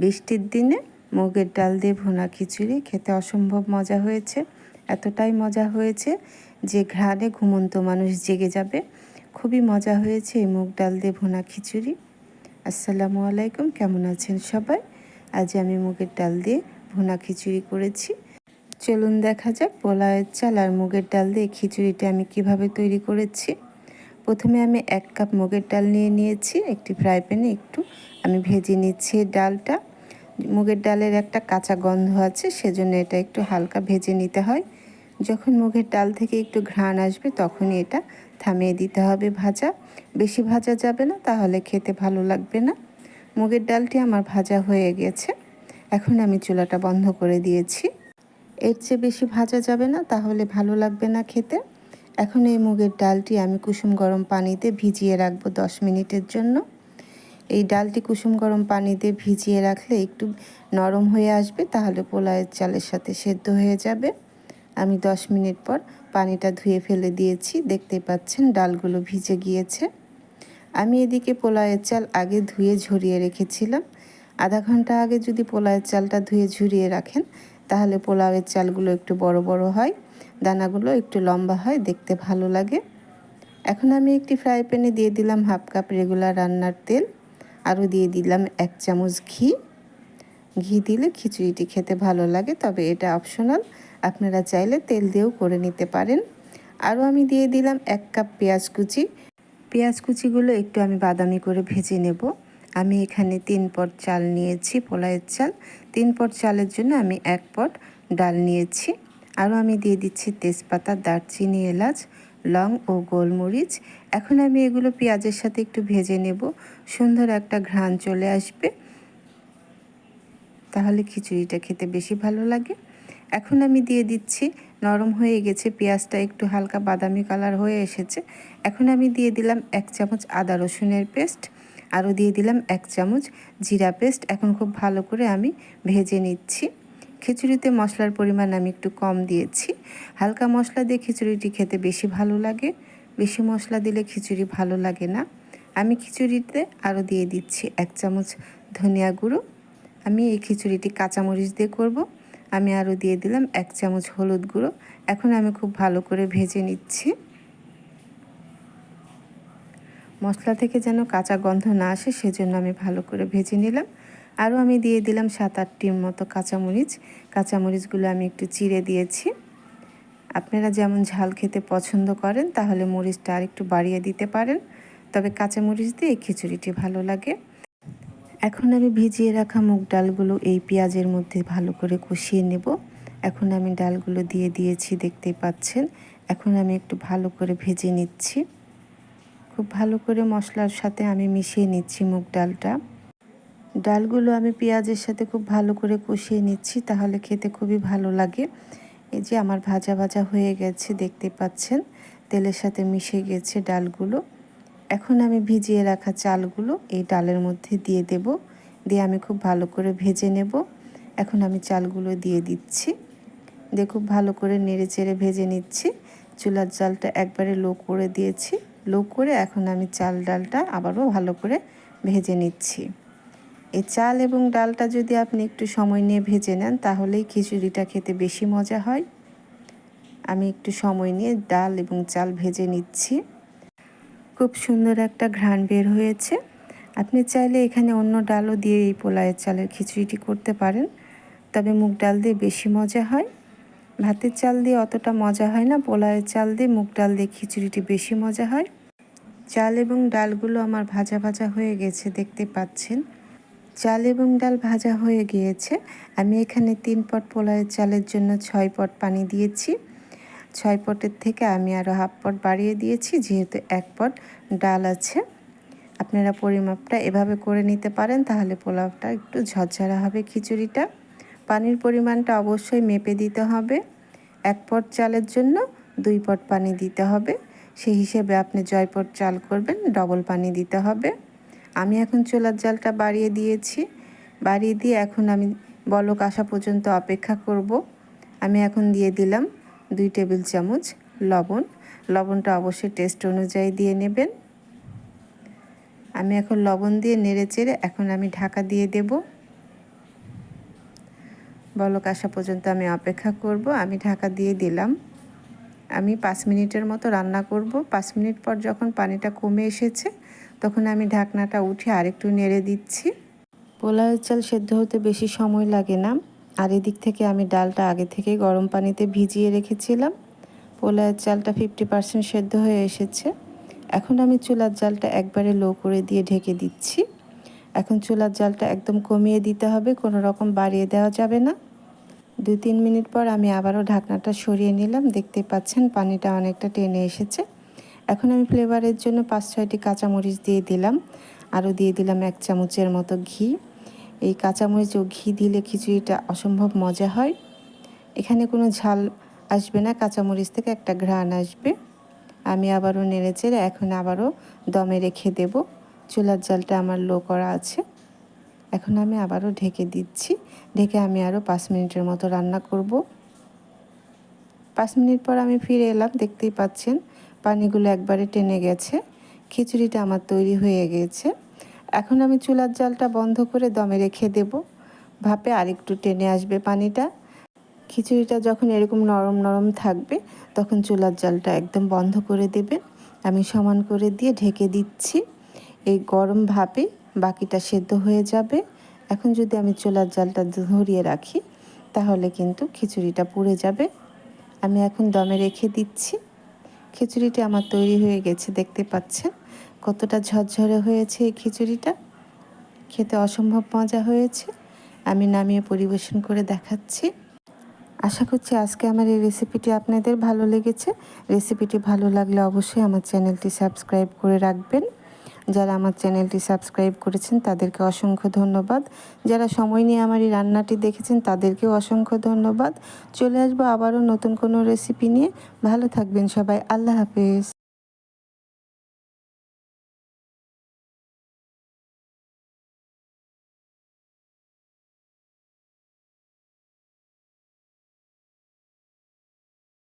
বৃষ্টির দিনে মুগের ডাল দিয়ে ভুনা খিচুড়ি খেতে অসম্ভব মজা হয়েছে। এতটাই মজা হয়েছে যে ঘ্রাণে ঘুমন্ত মানুষ জেগে যাবে। খুবই মজা হয়েছে এই মুগ ডাল দিয়ে ভুনা খিচুড়ি। আসসালামু আলাইকুম, কেমন আছেন সবাই? আজ আমি মুগের ডাল দিয়ে ভুনা খিচুড়ি করেছি। চলুন দেখা যাক পোলাওয়ের চাল আর মুগের ডাল দিয়ে খিচুড়িটা আমি কীভাবে তৈরি করেছি। প্রথমে আমি এক কাপ মুগের ডাল নিয়ে নিয়েছি, একটি ফ্রাই প্যানে একটু। আমি ভেজে নিচ্ছি ডালটা। মুগের ডালের একটা কাঁচা গন্ধ আছে, সেজন্য এটা একটু হালকা ভেজে নিতে হয়। যখন মুগের ডাল থেকে একটু ঘ্রাণ আসবে, তখনই এটা থামিয়ে দিতে হবে ভাজা। বেশি ভাজা যাবে না, তাহলে খেতে ভালো লাগবে না। মুগের ডালটি আমার ভাজা হয়ে গেছে। এখন আমি চুলাটা বন্ধ করে দিয়েছি। এর চেয়ে বেশি ভাজা যাবে না, তাহলে ভালো লাগবে না খেতে। এখন এই মুগের ডালটি আমি কুসুম গরম পানিতে ভিজিয়ে রাখব দশ মিনিটের জন্য। এই ডালটি কুসুম গরম পানিতে ভিজিয়ে রাখলে একটু নরম হয়ে আসবে, তাহলে পোলাওয়ের চালের সাথে সেদ্ধ হয়ে যাবে। আমি দশ মিনিট পর পানিটা ধুয়ে ফেলে দিয়েছি দেখতে পাচ্ছেন ডালগুলো ভিজে গিয়েছে। আমি এদিকে পোলাওয়ের চাল আগে ধুয়ে ঝরিয়ে রেখেছিলাম। আধা ঘণ্টা আগে যদি পোলাওয়ের চালটা ধুয়ে ঝুরিয়ে রাখেন, তাহলে পোলাওয়ের চালগুলো একটু বড় বড় হয়, দানাগুলো একটু লম্বা হয়, দেখতে ভালো লাগে। এখন আমি একটি ফ্রাই প্যানে দিয়ে দিলাম হাফ কাপ রেগুলার রান্নার তেল। আরও দিয়ে দিলাম এক চামচ ঘি। ঘি দিলে খিচুড়িটি খেতে ভালো লাগে, তবে এটা অপশনাল আপনারা চাইলে তেল দিয়েও করে নিতে পারেন। আরও আমি দিয়ে দিলাম এক কাপ পেঁয়াজ কুচি। পেঁয়াজ কুচিগুলো একটু আমি বাদামি করে ভেজে নেব। আমি এখানে তিন পট চাল নিয়েছি পোলাইয়ের চাল। তিন পট চালের জন্য আমি এক পট ডাল নিয়েছি। আরও আমি দিয়ে দিচ্ছি তেজপাতা, দারচিনি, এলাচ। লং ও গোলমরিচ। এখন আমি এগুলো পেঁয়াজের সাথে একটু ভেজে নেব। সুন্দর একটা ঘ্রাণ চলে আসবে। তাহলে খিচুড়িটা খেতে বেশি ভালো লাগে। এখন আমি দিয়ে দিচ্ছি, নরম হয়ে গেছে পেঁয়াজটা একটু হালকা বাদামি কালার হয়ে এসেছে। এখন আমি দিয়ে দিলাম এক চামচ আদা রসুনের পেস্ট। আরও দিয়ে দিলাম এক চামচ জিরা পেস্ট। এখন খুব ভালো করে আমি ভেজে নিচ্ছি। খিচুড়িতে মশলার পরিমাণ আমি একটু কম দিয়েছি। হালকা মশলা দিয়ে খিচুড়িটি খেতে বেশি ভালো লাগে। বেশি মশলা দিলে খিচুড়ি ভালো লাগে না। আমি খিচুড়িতে আরও দিয়ে দিচ্ছি এক চামচ ধনিয়া গুঁড়ো। আমি এই খিচুড়িটি কাঁচামরিচ দিয়ে করব। আমি আরও দিয়ে দিলাম এক চামচ হলুদ গুঁড়ো। এখন আমি খুব ভালো করে ভেজে নিচ্ছি। মশলা থেকে যেন কাঁচা গন্ধ না আসে, সেজন্য আমি ভালো করে ভেজে নিলাম। আরও আমি দিয়ে দিলাম সাত আটটির মতো কাঁচামরিচ। কাঁচামরিচগুলো আমি একটু চিড়ে দিয়েছি। আপনারা যেমন ঝাল খেতে পছন্দ করেন, তাহলে মরিচটা আর একটু বাড়িয়ে দিতে পারেন। তবে কাঁচামরিচ দিয়ে খিচুড়িটি ভালো লাগে। এখন আমি ভিজিয়ে রাখা মুগ ডালগুলো এই পেঁয়াজের মধ্যে ভালো করে কষিয়ে নেব। এখন আমি ডালগুলো দিয়ে দিয়েছি, দেখতেই পাচ্ছেন। এখন আমি একটু ভালো করে ভেজে নিচ্ছি। খুব ভালো করে মশলার সাথে আমি মিশিয়ে নিচ্ছি মুগ ডালটা। ডালগুলো আমি পেঁয়াজের সাথে খুব ভালো করে কষিয়ে নিচ্ছি, তাহলে খেতে খুবই ভালো লাগে। এই যে আমার ভাজা ভাজা হয়ে গেছে, দেখতে পাচ্ছেন? তেলের সাথে মিশে গেছে ডালগুলো। এখন আমি ভিজিয়ে রাখা চালগুলো এই ডালের মধ্যে দিয়ে দেব। দিয়ে আমি খুব ভালো করে ভেজে নেব। এখন আমি চালগুলো দিয়ে দিচ্ছি। দিয়ে খুব ভালো করে নেড়ে চেড়ে ভেজে নিচ্ছি। চুলার জালটা একবারে লো করে দিয়েছি। লো করে এখন আমি চাল ডালটা আবারও ভালো করে ভেজে নিচ্ছি। এই চাল এবং ডালটা যদি আপনি একটু সময় নিয়ে ভেজে নেন, তাহলেই খিচুড়িটা খেতে বেশি মজা হয়। আমি একটু সময় নিয়ে ডাল এবং চাল ভেজে নিচ্ছি। খুব সুন্দর একটা ঘ্রাণ বের হয়েছে। আপনি চাইলে এখানে অন্য ডালও দিয়ে এই পোলায়ের চালের খিচুড়িটি করতে পারেন। তবে মুগ ডাল দিয়ে বেশি মজা হয়। ভাতের চাল দিয়ে অতটা মজা হয় না পোলায়ের চাল দিয়ে মুগ ডাল দিয়ে খিচুড়িটি বেশি মজা হয়। চাল এবং ডালগুলো আমার ভাজা ভাজা হয়ে গেছে, দেখতে পাচ্ছেন। চাল এবং ডাল ভাজা হয়ে গিয়েছে। আমি এখানে তিন পট পোলাওয়ের চালের জন্য ছয় পট পানি দিয়েছি। ছয় পটের থেকে আমি আরও হাফ পট বাড়িয়ে দিয়েছি, যেহেতু এক পট ডাল আছে। আপনারা পরিমাপটা এভাবে করে নিতে পারেন, তাহলে পোলাওটা একটু ঝরঝরা হবে খিচুড়িটা। পানির পরিমাণটা অবশ্যই মেপে দিতে হবে। এক পট চালের জন্য দুই পট পানি দিতে হবে। সেই হিসেবে আপনি জয়পট চাল করবেন, ডবল পানি দিতে হবে। আমি এখন চোলার জালটা বাড়িয়ে দিয়েছি। বাড়িয়ে দিয়ে এখন আমি বলক আসা পর্যন্ত অপেক্ষা করব। আমি এখন দিয়ে দিলাম দুই টেবিল চামচ লবণ। লবণটা অবশ্যই টেস্ট অনুযায়ী দিয়ে নেবেন। আমি এখন লবণ দিয়ে নেড়ে চেড়ে এখন আমি ঢাকা দিয়ে দেব। বলক আসা পর্যন্ত আমি অপেক্ষা করব। আমি ঢাকা দিয়ে দিলাম। আমি পাঁচ মিনিটের মতো রান্না করব। পাঁচ মিনিট পর যখন পানিটা কমে এসেছে তখন আমি ঢাকনাটা উঠে আরেকটু নেড়ে দিচ্ছি। পোলাওয়ের চাল সেদ্ধ হতে বেশি সময় লাগে না। আর এদিক থেকে আমি ডালটা আগে থেকেই গরম পানিতে ভিজিয়ে রেখেছিলাম। পোলাওয়ের চালটা ফিফটি পার্সেন্ট সেদ্ধ হয়ে এসেছে। এখন আমি চুলার জালটা একবারে লো করে দিয়ে ঢেকে দিচ্ছি। এখন চুলার জালটা একদম কমিয়ে দিতে হবে, কোনো রকম বাড়িয়ে দেওয়া যাবে না। দু তিন মিনিট পর আমি আবারও ঢাকনাটা সরিয়ে নিলাম। দেখতে পাচ্ছেন পানিটা অনেকটা টেনে এসেছে। এখন আমি ফ্লেভারের জন্য পাঁচ, ছয়টি কাঁচামরিচ দিয়ে দিলাম। আরও দিয়ে দিলাম এক চামচের মতো ঘি। এই কাঁচামরিচ ও ঘি দিলে খিচুড়িটা অসম্ভব মজা হয়। এখানে কোনো ঝাল আসবে না, কাঁচামরিচ থেকে একটা ঘ্রাণ আসবে। আমি আবারও নেড়ে চেড়ে এখন আবারও দমে রেখে দেব। চুলার জালটা আমার লো করা আছে। এখন আমি আবারও ঢেকে দিচ্ছি। ঢেকে আমি আরও পাঁচ মিনিটের মতো রান্না করব। পাঁচ মিনিট পর আমি ফিরে এলাম, দেখতেই পাচ্ছেন পানিগুলো একবারে টেনে গেছে। খিচুড়িটা আমার তৈরি হয়ে গেছে। এখন আমি চুলার জালটা বন্ধ করে দমে রেখে দেব। ভাপে আরেকটু টেনে আসবে পানিটা। খিচুড়িটা যখন এরকম নরম নরম থাকবে, তখন চুলার জালটা একদম বন্ধ করে দেবেন। আমি সমান করে দিয়ে ঢেকে দিচ্ছি। এই গরম ভাপে বাকিটা সেদ্ধ হয়ে যাবে। এখন যদি আমি চুলার জালটা ধরিয়ে রাখি, তাহলে কিন্তু খিচুড়িটা পুড়ে যাবে। আমি এখন দমে রেখে দিচ্ছি। খিচুড়িটি আমার তৈরি হয়ে গেছে, দেখতে পাচ্ছেন? কতটা ঝরঝরে হয়েছে এই খিচুড়িটা। খেতে অসম্ভব মজা হয়েছে। আমি নামিয়ে পরিবেশন করে দেখাচ্ছি। আশা করছি আজকে আমার এই রেসিপিটি আপনাদের ভালো লেগেছে। রেসিপিটি ভালো লাগলে অবশ্যই আমার চ্যানেলটি সাবস্ক্রাইব করে রাখবেন। যারা আমার চ্যানেলটি সাবস্ক্রাইব করেছেন তাদেরকে অসংখ্য ধন্যবাদ। যারা সময় নিয়ে আমার এই রান্নাটি দেখেছেন তাদেরকেও অসংখ্য ধন্যবাদ। চলে আসব আবারও নতুন কোনো রেসিপি নিয়ে। ভালো থাকবেন সবাই। আল্লাহ হাফেজ।